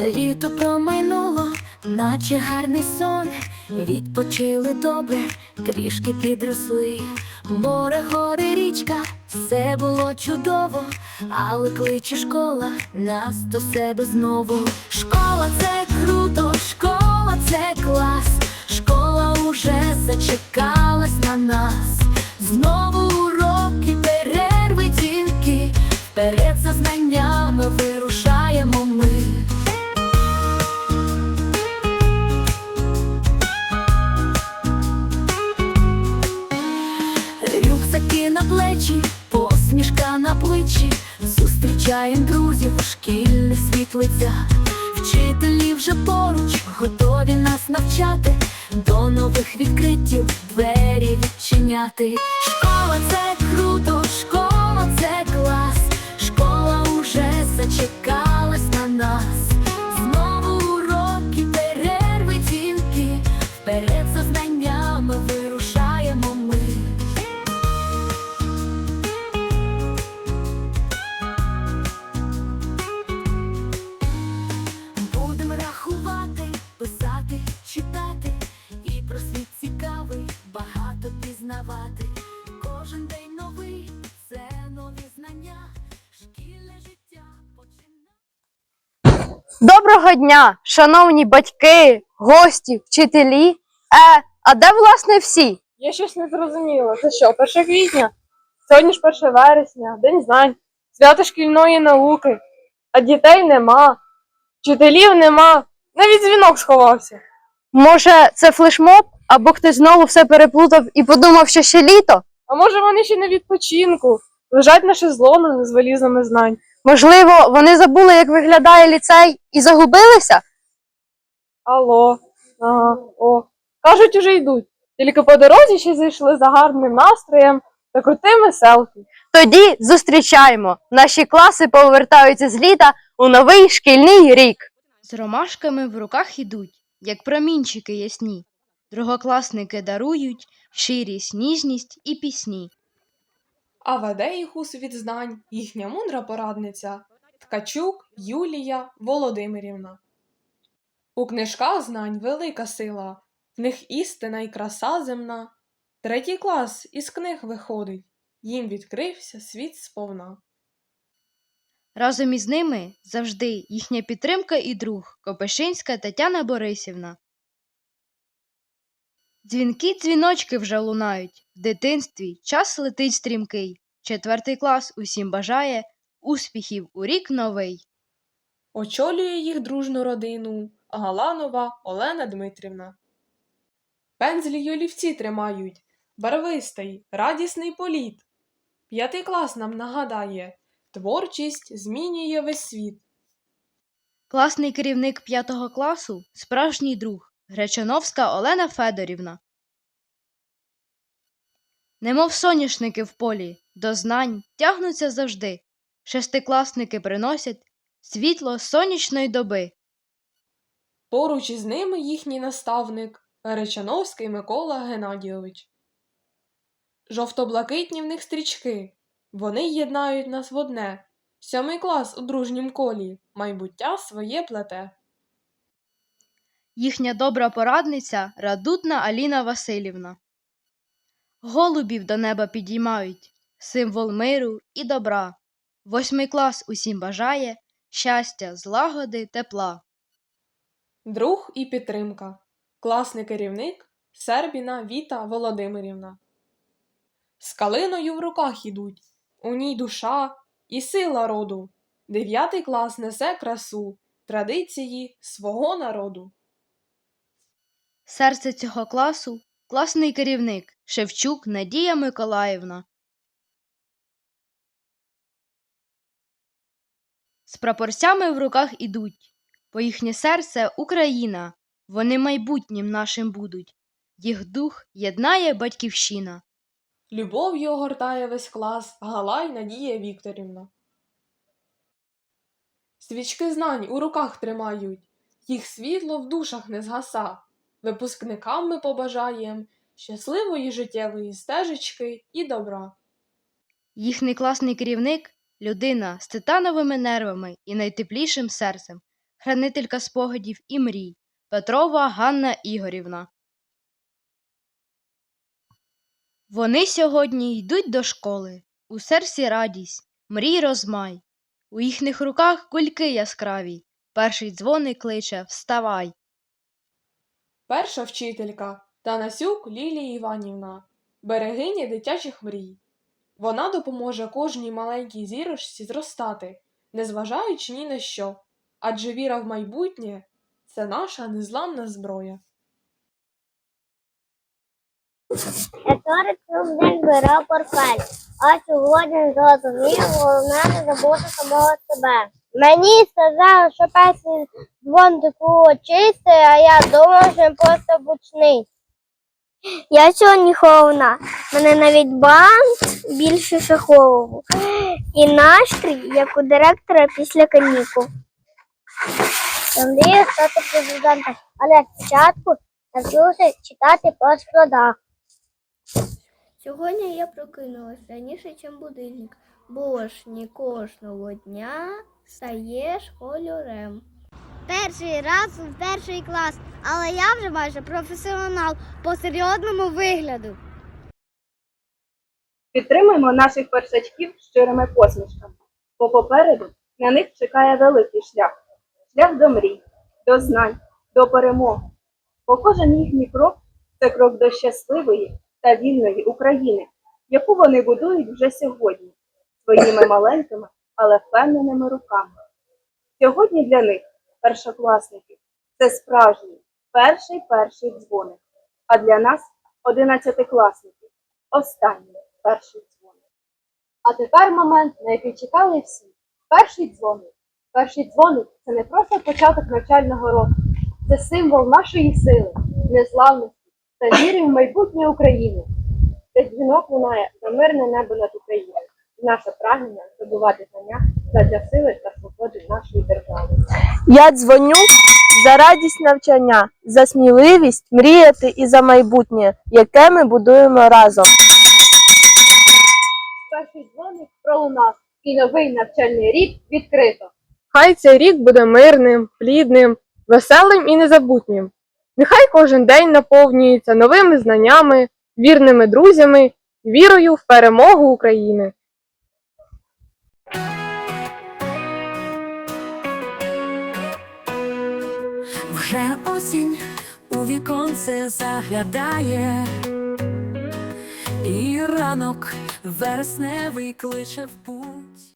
Літо промайнуло, наче гарний сон. Відпочили добре, трішки підросли. Море, гори, річка, все було чудово, але кличе школа нас до себе знову. Школа це круто, школа це клас. Школа уже зачекалась на нас. Знову уроки, перерви, дзвінки. Вперед за знаннями плечі, зустрічаєм друзів у шкільних світлицях. Вчителі вже поруч, готові нас навчати, до нових відкриттів двері відчиняти. Школа це Доброго дня, шановні батьки, гості, вчителі. Е, а де власне всі? Я щось не зрозуміла. Це що, 1 квітня? Сьогодні ж 1 вересня, День знань, свято шкільної науки, а дітей нема, вчителів нема, навіть дзвінок сховався. Може, це флешмоб, або хтось знову все переплутав і подумав, що ще літо? А може вони ще на відпочинку, лежать на шезлонах з валізами знань. Можливо, вони забули, як виглядає ліцей і загубилися? Алло, ага, о. Кажуть, уже йдуть. Тільки по дорозі ще зайшли за гарним настроєм та крутими селфі. Тоді зустрічаємо. Наші класи повертаються з літа у новий шкільний рік. З ромашками в руках ідуть, як промінчики ясні. Другокласники дарують щирість, ніжність і пісні. А веде їх у знань їхня мудра порадниця Ткачук Юлія Володимирівна. У книжках знань велика сила, в них істина й краса земна. Третій клас із книг виходить, їм відкрився світ сповна. Разом із ними завжди їхня підтримка і друг Копишинська Тетяна Борисівна. Дзвінки дзвіночки вже лунають. В дитинстві час летить стрімкий. Четвертий клас усім бажає успіхів у рік новий. Очолює їх дружну родину Галанова Олена Дмитрівна. Пензлі й олівці тримають, барвистий, радісний політ. П'ятий клас нам нагадає, творчість змінює весь світ. Класний керівник п'ятого класу справжній друг Гречановська Олена Федорівна. Немов соняшники в полі, до знань тягнуться завжди. Шестикласники приносять світло сонячної доби. Поруч із ними їхній наставник Речановський Микола Геннадійович. Жовто-блакитні в них стрічки. Вони єднають нас в одне. Сьомий клас у дружнім колі, майбуття своє плете. Їхня добра порадниця радутна Аліна Васильівна. Голубів до неба підіймають, символ миру і добра. Восьмий клас усім бажає щастя, злагоди, тепла. Друг і підтримка. Класний керівник Сербіна Віта Володимирівна. З калиною в руках ідуть, у ній душа і сила роду. Дев'ятий клас несе красу, традиції свого народу. Серце цього класу класний керівник Шевчук Надія Миколаївна. З прапорцями в руках ідуть. По їхнє серце Україна. Вони майбутнім нашим будуть. Їх дух єднає батьківщина. Любов'ю огортає весь клас Галай Надія Вікторівна. Свічки знань у руках тримають, їх світло в душах не згаса. Випускникам ми побажаєм щасливої життєвої стежечки і добра. Їхній класний керівник людина з титановими нервами і найтеплішим серцем хранителька спогадів і мрій Петрова Ганна Ігорівна. Вони сьогодні йдуть до школи, у серці радість, мрій розмай. У їхніх руках кульки яскраві, перший дзвоник кличе Вставай. Перша вчителька Танасюк Лілія Іванівна, берегиня дитячих мрій. Вона допоможе кожній маленькій зірочці зростати, незважаючи ні на що, адже віра в майбутнє це наша незламна зброя. Вівторок цілий сьогодні зрозумів, головне не забути самого себе. Мені сказали, що перший дзвон такого чистий, а я думав, що просто бучний. Я сьогодні головна. Мене навіть бант більше шахового. І настрій, як у директора після канікул. Мрію стати президентом, але спочатку навчився читати по складах. Сьогодні я прокинулась раніше, ніж будильник, бо ж не кожного дня стаєш кольорем. Перший раз у перший клас, але я вже майже професіонал по серйозному вигляду. Підтримуємо наших першачків щирими посмішками, бо попереду на них чекає великий шлях шлях до мрій, до знань, до перемоги. Бо кожен їхній крок це крок до щасливої та вільної України, яку вони будують вже сьогодні своїми маленькими, але впевненими руками. Сьогодні для них, першокласників, це справжній перший перший дзвоник, а для нас, одинадцятикласників, останній перший дзвоник. А тепер момент, на який чекали всі. Перший дзвоник. Перший дзвоник це не просто початок навчального року, це символ нашої сили, незламності та віри в майбутнє України. Цей дзвінок лунає за мирне небо над Україною. І наше прагнення здобувати знання задля сили та свободи нашої держави. Я дзвоню за радість навчання, за сміливість мріяти і за майбутнє, яке ми будуємо разом. Перший дзвоник пролунав, і новий навчальний рік відкрито. Хай цей рік буде мирним, плідним, веселим і незабутнім. Нехай кожен день наповнюється новими знаннями, вірними друзями, вірою в перемогу України. Вже осінь у віконце заглядає, і ранок вересневий кличе в путь.